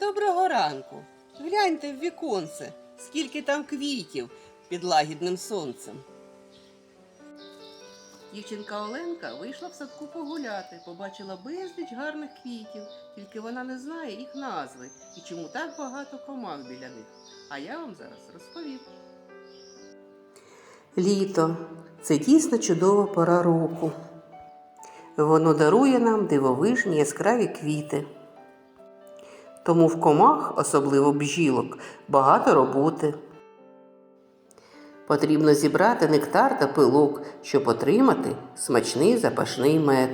Доброго ранку. Гляньте в віконце, скільки там квітів під лагідним сонцем. Дівчинка Оленка вийшла в садку погуляти, побачила безліч гарних квітів, тільки вона не знає їх назви і чому так багато комах біля них. А я вам зараз розповім. Літо це дійсно чудова пора року. Воно дарує нам дивовижні яскраві квіти. Тому в комах, особливо бджілок, багато роботи. Потрібно зібрати нектар та пилок, щоб отримати смачний запашний мед.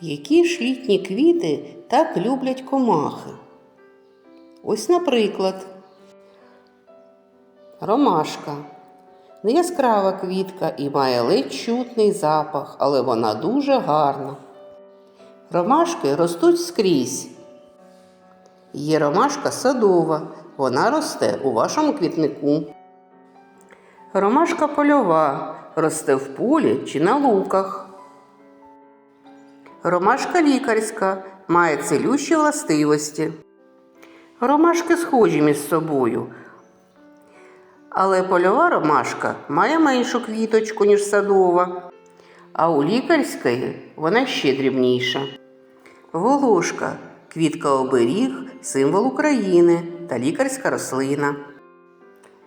Які ж літні квіти так люблять комахи? Ось, наприклад, ромашка. Не яскрава квітка і має ледь чутний запах, але вона дуже гарна. Ромашки ростуть скрізь. Є ромашка садова, вона росте у вашому квітнику. Ромашка польова росте в полі чи на луках. Ромашка лікарська має цілющі властивості. Ромашки схожі між собою, але польова ромашка має меншу квіточку, ніж садова, а у лікарської вона ще дрібніша. Волошка квітка оберіг, символ України та лікарська рослина.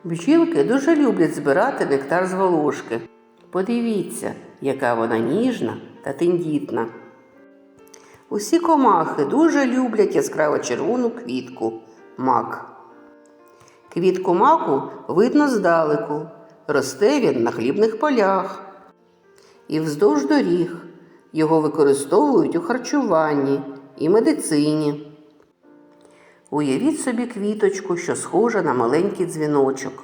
Бджілки дуже люблять збирати нектар з волошки. Подивіться, яка вона ніжна та тендітна. Усі комахи дуже люблять яскраво червону квітку мак. Квітку маку видно здалеку. Росте він на хлібних полях і вздовж доріг. Його використовують у харчуванні і медицині. Уявіть собі квіточку, що схожа на маленький дзвіночок.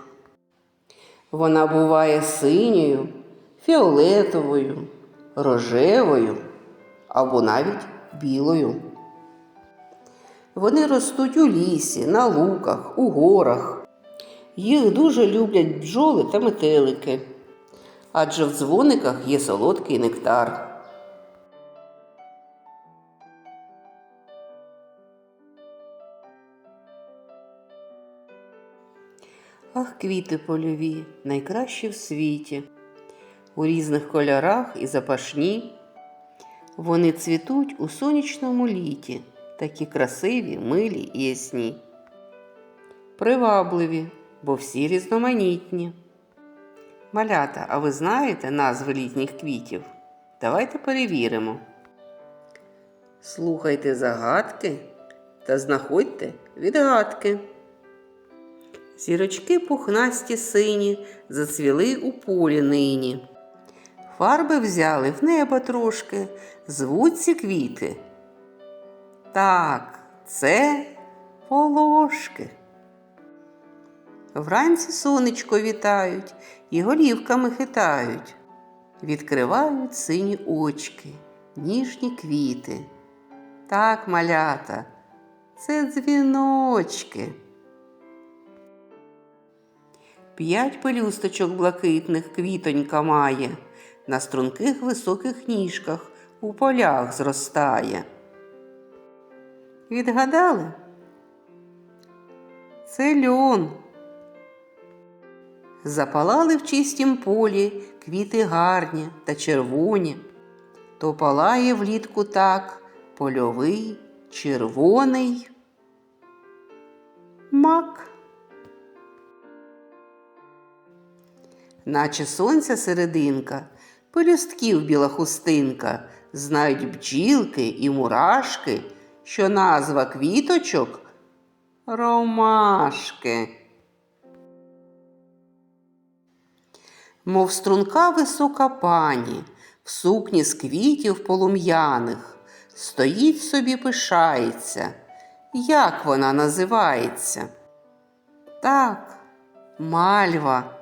Вона буває синьою, фіолетовою, рожевою або навіть білою. Вони ростуть у лісі, на луках, у горах. Їх дуже люблять бджоли та метелики, адже в дзвониках є солодкий нектар. Ах, квіти польові, найкращі в світі, у різних кольорах і запашні. Вони цвітуть у сонячному літі, такі красиві, милі і ясні. Привабливі, бо всі різноманітні. Малята, а ви знаєте назви літніх квітів? Давайте перевіримо. Слухайте загадки та знаходьте відгадки. Зірочки пухнасті сині зацвіли у полі нині. Фарби взяли в небо трошки, звуть квіти. Так, це полошки. Вранці сонечко вітають і голівками хитають, відкривають сині очки, ніжні квіти. Так, малята, це дзвіночки. П'ять пелюсточок блакитних квітонька має, на струнких високих ніжках у полях зростає. Відгадали? Це льон. Запалали в чистім полі квіти гарні та червоні, то палає влітку так польовий, червоний мак. Наче сонця серединка, пелюстків біла хустинка, знають бджілки і мурашки, що назва квіточок ромашки. Мов струнка висока пані, в сукні з квітів полум'яних, стоїть собі пишається. Як вона називається? Так, мальва.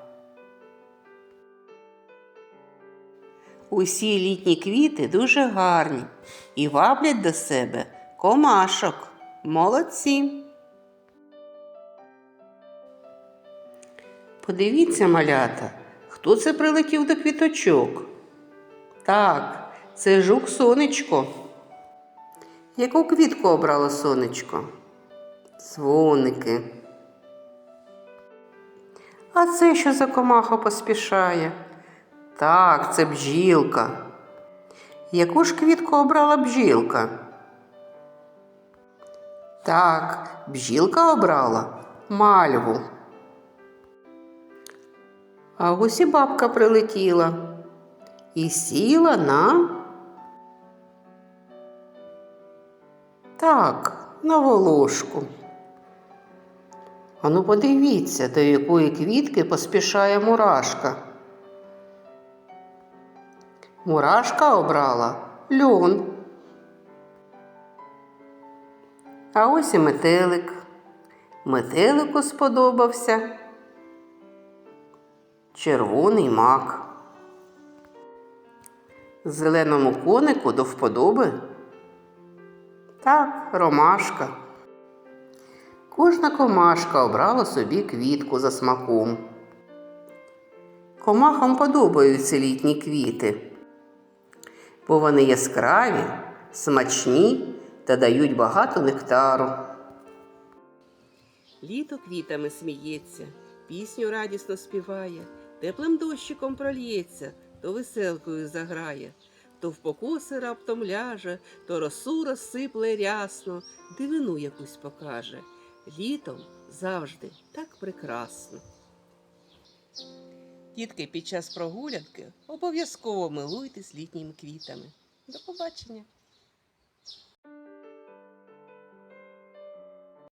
Усі літні квіти дуже гарні і ваблять до себе комашок. Молодці. Подивіться, малята, хто це прилетів до квіточок? Так, це жук сонечко. Яку квітку обрало сонечко? Дзвоники. А це що за комаха поспішає? Так, це бджілка. Яку ж квітку обрала бджілка? Так, бджілка обрала мальву. А ось і бабка прилетіла і сіла на. Так, на волошку. Ану, подивіться, до якої квітки поспішає мурашка. Мурашка обрала льон. А ось і метелик. Метелику сподобався червоний мак. Зеленому конику до вподоби. Так, ромашка. Кожна комашка обрала собі квітку за смаком. Комахам подобаються літні квіти, бо вони яскраві, смачні та дають багато нектару. Літо квітами сміється, пісню радісно співає, теплим дощиком прольється, то веселкою заграє, то в покоси раптом ляже, то росу розсипле рясно, дивину якусь покаже. Літом завжди так прекрасно. Дітки, під час прогулянки обов'язково милуйтесь літніми квітами. До побачення!